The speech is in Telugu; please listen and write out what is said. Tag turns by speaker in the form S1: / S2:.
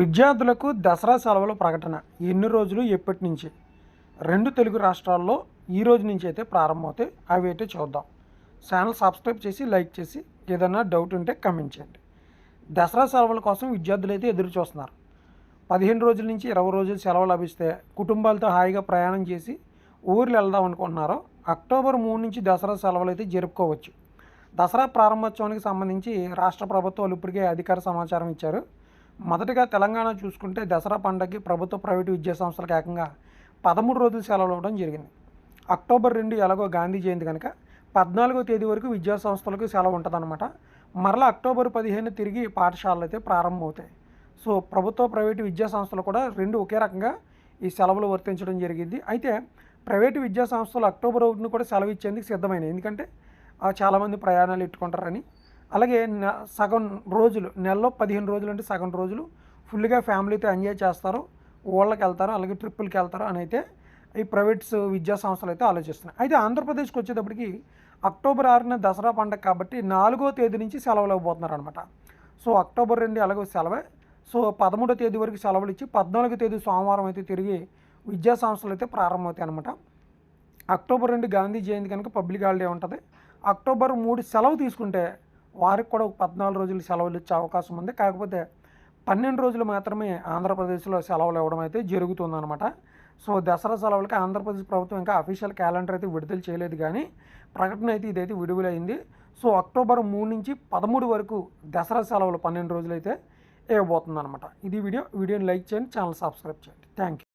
S1: విద్యార్థులకు దసరా సెలవుల ప్రకటన ఎన్ని రోజులు ఎప్పటి నుంచి? రెండు తెలుగు రాష్ట్రాల్లో ఈ రోజు నుంచి అయితే ప్రారంభమవుతాయి. అవి అయితే చూద్దాం. ఛానల్ సబ్స్క్రైబ్ చేసి లైక్ చేసి ఏదైనా డౌట్ ఉంటే కమెంట్ చేయండి. దసరా సెలవుల కోసం విద్యార్థులు అయితే ఎదురు చూస్తున్నారు. పదిహేను రోజుల నుంచి ఇరవై రోజులు సెలవు లభిస్తే కుటుంబాలతో హాయిగా ప్రయాణం చేసి ఊర్లు వెళ్దాం అనుకుంటున్నారో అక్టోబర్ మూడు నుంచి దసరా సెలవులు అయితే జరుపుకోవచ్చు. దసరా ప్రారంభోత్సవానికి సంబంధించి రాష్ట్ర ప్రభుత్వాలు ఇప్పటికే అధికార సమాచారం ఇచ్చారు. మొదటగా తెలంగాణ చూసుకుంటే దసరా పండగకి ప్రభుత్వ ప్రైవేటు విద్యా సంస్థలకు ఏకంగా పదమూడు రోజులు సెలవులు ఇవ్వడం జరిగింది. అక్టోబర్ రెండు ఎలాగో గాంధీ జయంతి కనుక పద్నాలుగో తేదీ వరకు విద్యా సంస్థలకు సెలవు ఉంటుందన్నమాట. మరలా అక్టోబర్ పదిహేను తిరిగి పాఠశాలలు అయితే ప్రారంభమవుతాయి. సో ప్రభుత్వ ప్రైవేటు విద్యా సంస్థలు కూడా రెండు ఒకే రకంగా ఈ సెలవులు వర్తించడం జరిగింది. అయితే ప్రైవేటు విద్యా సంస్థలు అక్టోబర్ ఒకటిని కూడా సెలవు ఇచ్చేందుకు సిద్ధమైనవి ఎందుకంటే చాలామంది ప్రయాణాలు ఎట్టుకుంటారని అలాగే సగం రోజులు నెలలో పదిహేను రోజులు అంటే సగం రోజులు ఫుల్గా ఫ్యామిలీతో ఎంజాయ్ చేస్తారు. ఊళ్ళకి వెళ్తారు అలాగే ట్రిప్పులకి వెళ్తారు అని అయితే ఈ ప్రైవేట్స్ విద్యా సంస్థలు అయితే ఆలోచిస్తున్నాయి. అయితే ఆంధ్రప్రదేశ్కి వచ్చేటప్పటికి అక్టోబర్ ఆరున దసరా పండగ కాబట్టి నాలుగో తేదీ నుంచి సెలవులు ఇవ్వబోతున్నారు అనమాట సో అక్టోబర్ రెండు అలాగే సెలవే. సో పదమూడో తేదీ వరకు సెలవులు ఇచ్చి పద్నాలుగో తేదీ సోమవారం అయితే తిరిగి విద్యా సంస్థలు అయితే ప్రారంభమవుతాయి అనమాట అక్టోబర్ రెండు గాంధీ జయంతి కనుక పబ్లిక్ హాలిడే ఉంటుంది. అక్టోబర్ మూడు సెలవు తీసుకుంటే వారికి కూడా ఒక పద్నాలుగు రోజులు సెలవులు ఇచ్చే అవకాశం ఉంది. కాకపోతే పన్నెండు రోజులు మాత్రమే ఆంధ్రప్రదేశ్లో సెలవులు ఇవ్వడం అయితే జరుగుతుందన్నమాట. సో దసరా సెలవులకి ఆంధ్రప్రదేశ్ ప్రభుత్వం ఇంకా అఫీషియల్ క్యాలెండర్ అయితే విడుదల చేయలేదు కానీ ప్రకటన అయితే ఇదైతే విడుదలైంది. సో అక్టోబర్ మూడు నుంచి పదమూడు వరకు దసరా సెలవులు పన్నెండు రోజులు అయితే ఇవ్వబోతుంది ఇది వీడియో. వీడియోని లైక్ చేయండి ఛానల్ సబ్స్క్రైబ్ చేయండి. Thank you